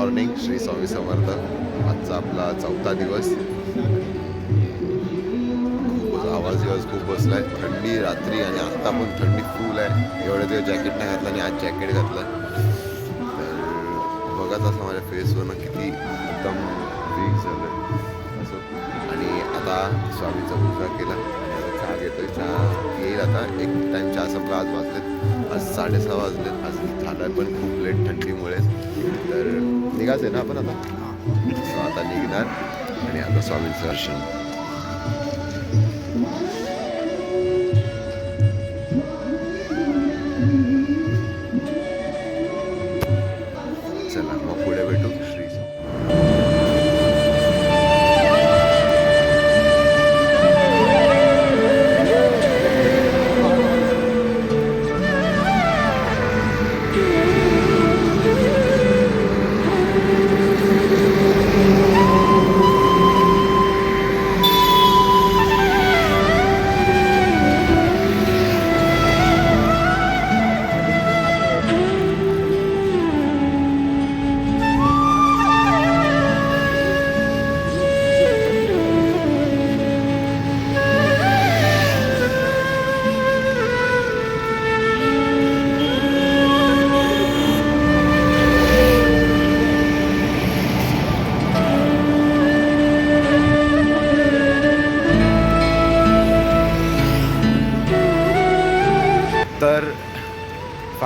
Morning Shri Swami Samarth. आजचा आपला चौथा दिवस. खूप आवाज दिवस खूप बसलाय थंडी रात्री आणि आत्ता पण थंडी फुल आहे. एवढे दिवस जॅकेट नाही घातलं आणि आज जॅकेट घातलं. तर बघत असं माझ्या फेसवरनं किती एकदम वीक झालं असं. आणि आता स्वामीचा पूजा केला. आता चहा घेतोय चहा येईल आता. एक टाईम चहा संपला आज वाजलेत. आज साडेसहा वाजलेत. आज झालं पण खूप लेट थंडीमुळे तर निघायचं आहे ना आपण आता? आता निघणार. आणि आता स्वामींचं दर्शन.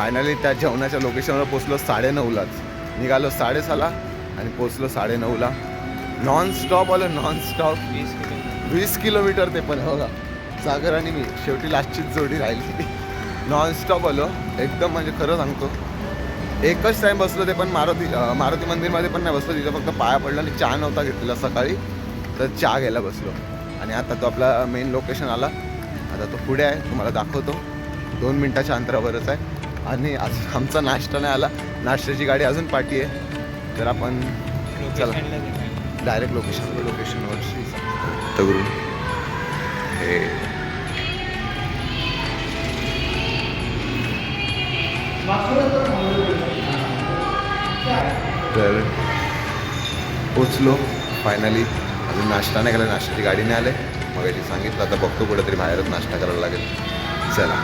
फायनली त्या जेवणाच्या लोकेशनवर पोचलो साडेनऊलाच. निघालो साडेसहाला आणि पोचलो साडेनऊला. नॉन स्टॉप आलो नॉन स्टॉप वीस किलोमीटर ते पण हो का? सागर आणि मी शेवटी लास्टचीच जोडी राहिली. नॉन स्टॉप आलो. एकदम म्हणजे खरं सांगतो एकच टाईम बसलो ते पण मारुती मारुती मंदिरमध्ये पण नाही बसलो तिथं फक्त पाया पडला आणि चहा नव्हता घेतलेला सकाळी. तर चहा घ्यायला बसलो. आणि आता तो आपला मेन लोकेशन आला. आता तो पुढे आहे तुम्हाला दाखवतो. दोन मिनटाच्या अंतरावरच आहे. आणि आज आमचा नाश्ता नाही आला. नाश्त्याची गाडी अजून पाठी आहे. तर आपण चला. डायरेक्ट लोकेशन लोकेशनवर श्री हे. तर पोचलो फायनली अजून नाश्ता नाही केला नाश्त्याची गाडी नाही आले. मग याची सांगितलं आता बघतो कुठेतरी बाहेरच नाश्ता करायला लागेल. चला.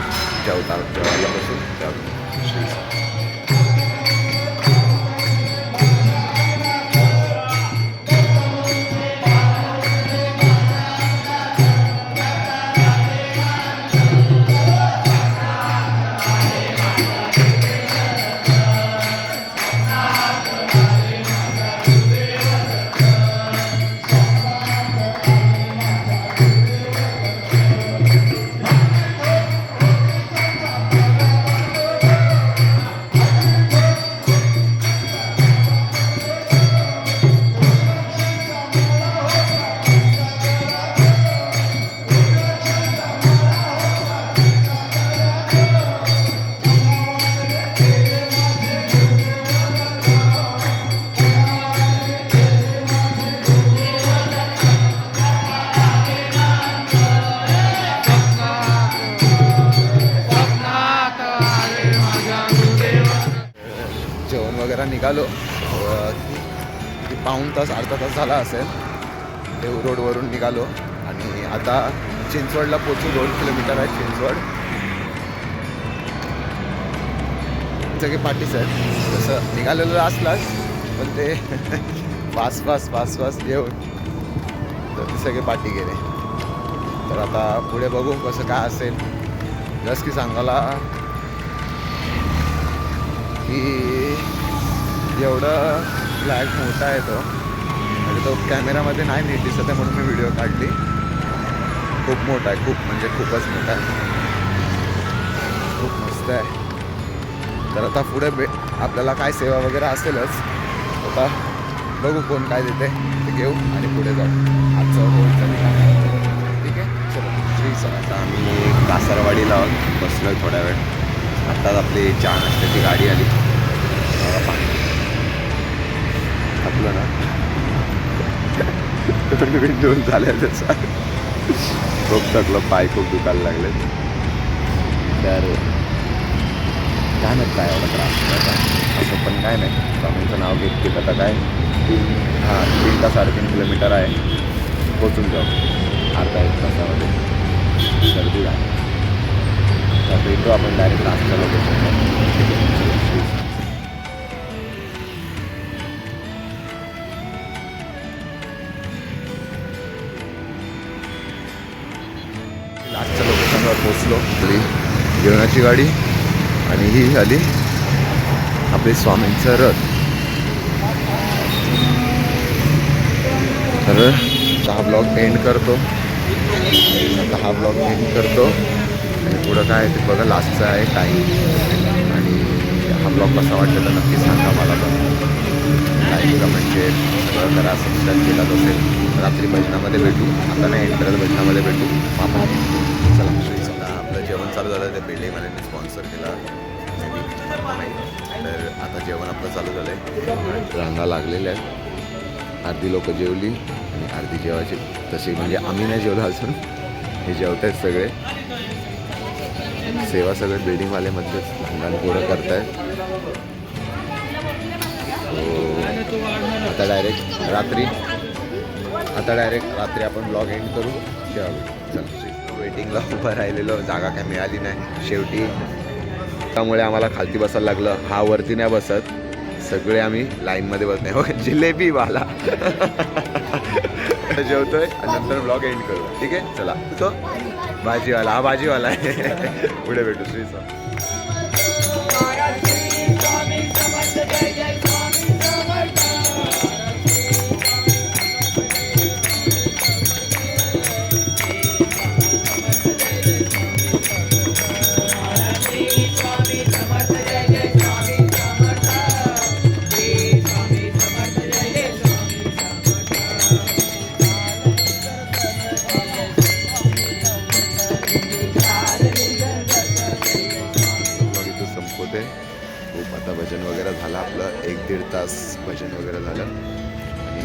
जेवता जेवायला बसून जेवतो निघालो. पाऊण तास अर्धा तास झाला असेल. देव रोडवरून निघालो. आणि आता चिंचवडला पोचू दोन किलोमीटर आहे चिंचवड. सगळे पाठीच आहेत तसं निघालेलं असलाच पण ते पास पास पास पास येऊन तर ते सगळे पाठी गेले. तर आता पुढे बघू कसं काय असेल. जस की सांगायला की एवढं फ्लॅग मोठा आहे तो. आणि तो कॅमेरामध्ये नाही नीट दिसत आहे म्हणून मी व्हिडिओ काढली. खूप मोठा आहे खूप म्हणजे खूपच मोठा आहे. खूप मस्त आहे. तर आता पुढे बे आपल्याला काय सेवा वगैरे असेलच आता बघू कोण काय देते ते घेऊ आणि पुढे जाऊ. आजचं होळीचं ठीक आहे? चलो श्री सर आता आम्ही कासारवाडीला बसलोय थोड्या वेळ. आत्ताच आपली चहा नाश्त्याची गाडी आली. बघा पाणी आपलं ना. दोन झाल्या त्याचा. खूप थकलं पाय खूप दुखायला लागले. तर काय काय एवढा त्रास. असं पण काय नाही. स्वामींचं नाव घेत की आता काय? तीन हां तीन तास साडेतीन किलोमीटर आहे. पोचून जाऊ. अर्धा एक तासामध्ये. गर्दी झाली तर भेटू आपण डायरेक्ट लास्टच्या लोकेशनला पोचलो आपली जेवणाची गाडी. आणि ही झाली आपली स्वामींचा रथ. तर हा ब्लॉग एंड करतो. आता हा ब्लॉग एंड करतो. आणि पुढं काय ते बघा लास्टचं आहे टाईम आणि हा ब्लॉग कसा वाटतो तर नक्की सांगा मला पण. लाईक म्हणजे करा. सबस्क्राईब केला असेल. रात्री भजनामध्ये भेटू. आता नाही एंड करायला भजनामध्ये भेटू. आपण चला श्री चला. आपलं जेवण चालू झालं त्या बिल्डिंगवाल्यांनी स्पॉन्सर केला. नाही तर आता जेवण आपलं चालू झालं आहे रांगा लागलेल्या आहेत. अर्धी लोक जेवली आणि अर्धी जेवायची. तशी म्हणजे आम्ही नाही जेवलो अजून. हे जेवत आहेत सगळे. सेवा सगळे बिल्डिंगवालेमध्येच लहान पोरं करतायत. So, आता डायरेक्ट रात्री आता डायरेक्ट रात्री आपण ब्लॉग एंड करू. तेव्हा चला. वेटिंगला उभं राहिलेलो जागा काय मिळाली नाही. शेवटी त्यामुळे आम्हाला खालती बसायला लागलं. हा वरती नाही बसत. सगळे आम्ही लाईनमध्ये बसत नाही हो जिलेबी वाला. जेवतोय आणि नंतर ब्लॉग एंड करू ठीक आहे? चला. तो भाजीवाला हा भाजीवाला आहे. पुढे भेटू. श्रीचा संपवते खूप आता भजन वगैरे झालं. आपलं एक दीड तास भजन वगैरे झालं. आणि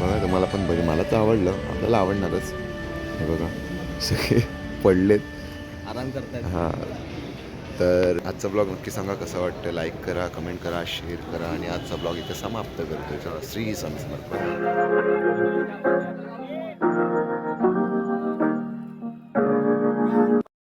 बघा तुम्हाला पण भजन मला तर आवडलं. आपल्याला आवडणारच. हे बघा सगळे पडलेत. आराम करतायत. हां. तर आजचा ब्लॉग नक्की सांगा कसं वाटतं लाईक करा कमेंट करा शेअर करा. आणि आजचा ब्लॉग इथे समाप्त करतो चला श्री संस्मर्पण